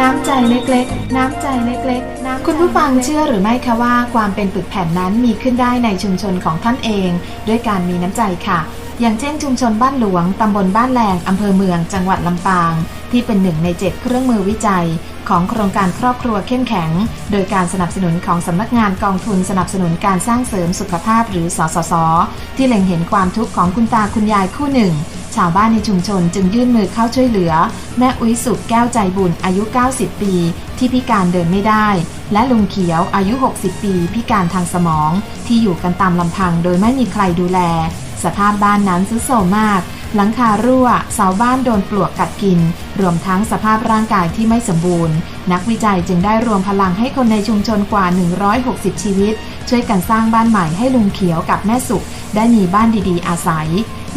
น้ำใจเล็กๆ น้ำใจเล็กๆน้ำคุณผู้ฟังเชื่อหรือไม่คะว่าความเป็นปึกแผ่นนั้นมีขึ้นได้ในชุมชนของท่านเอง ด้วยการมีน้ำใจค่ะ อย่างเช่นชุมชนบ้านหลวง ตำบลบ้านแรงอำเภอเมือง จังหวัดลำปาง ที่เป็นหนึ่งในเจ็ดเครื่องมือวิจัย ของโครงการครอบครัวเข้มแข็ง โดยการสนับสนุนของสำนักงานกองทุนสนับสนุนการสร้างเสริมสุขภาพหรือสสส ที่เล็งเห็นความทุกข์ของคุณตาคุณยายคู่หนึ่ง ชาวบ้านในชุมชนจึงยื่นมือเข้าช่วยเหลือ แม่อุ้ยสุขแก้วใจบุญอายุ 90 ปี ที่พิการเดินไม่ได้ และลุงเขียวอายุ 60 ปี พิการทางสมอง ที่อยู่กันตามลำพังโดยไม่มีใครดูแล สภาพบ้านนั้นทรุดโทรมมาก หลังคารั่วเสาบ้านโดนปลวกกัดกิน รวมทั้งสภาพร่างกายที่ไม่สมบูรณ์ นักวิจัยจึงได้รวมพลังให้คนในชุมชนกว่า 160 ชีวิต ช่วยกันสร้างบ้านใหม่ให้ลุงเขียวกับแม่สุขได้มีบ้านดีๆ อาศัย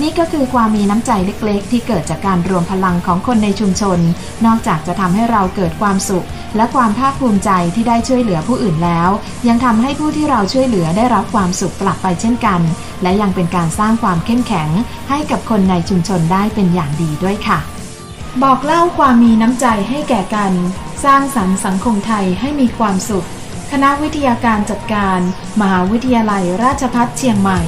นี่ก็คือความมีน้ำใจเล็กๆ ที่เกิดจากการรวมพลังของคนในชุมชน นอกจากจะทำให้เราเกิดความสุข และความภาคภูมิใจที่ได้ช่วยเหลือผู้อื่นแล้ว ยังทำให้ผู้ที่เราช่วยเหลือได้รับความสุขกลับไปเช่นกัน และยังเป็นการสร้างความเข้มแข็ง ให้กับคนในชุมชนได้เป็นอย่างดีด้วยค่ะ บอกเล่าความมีน้ำใจให้แก่กัน สร้างสรรค์สังคมไทยให้มีความสุข คณะวิทยาการจัดการ มหาวิทยาลัยราชภัฏเชียงใหม่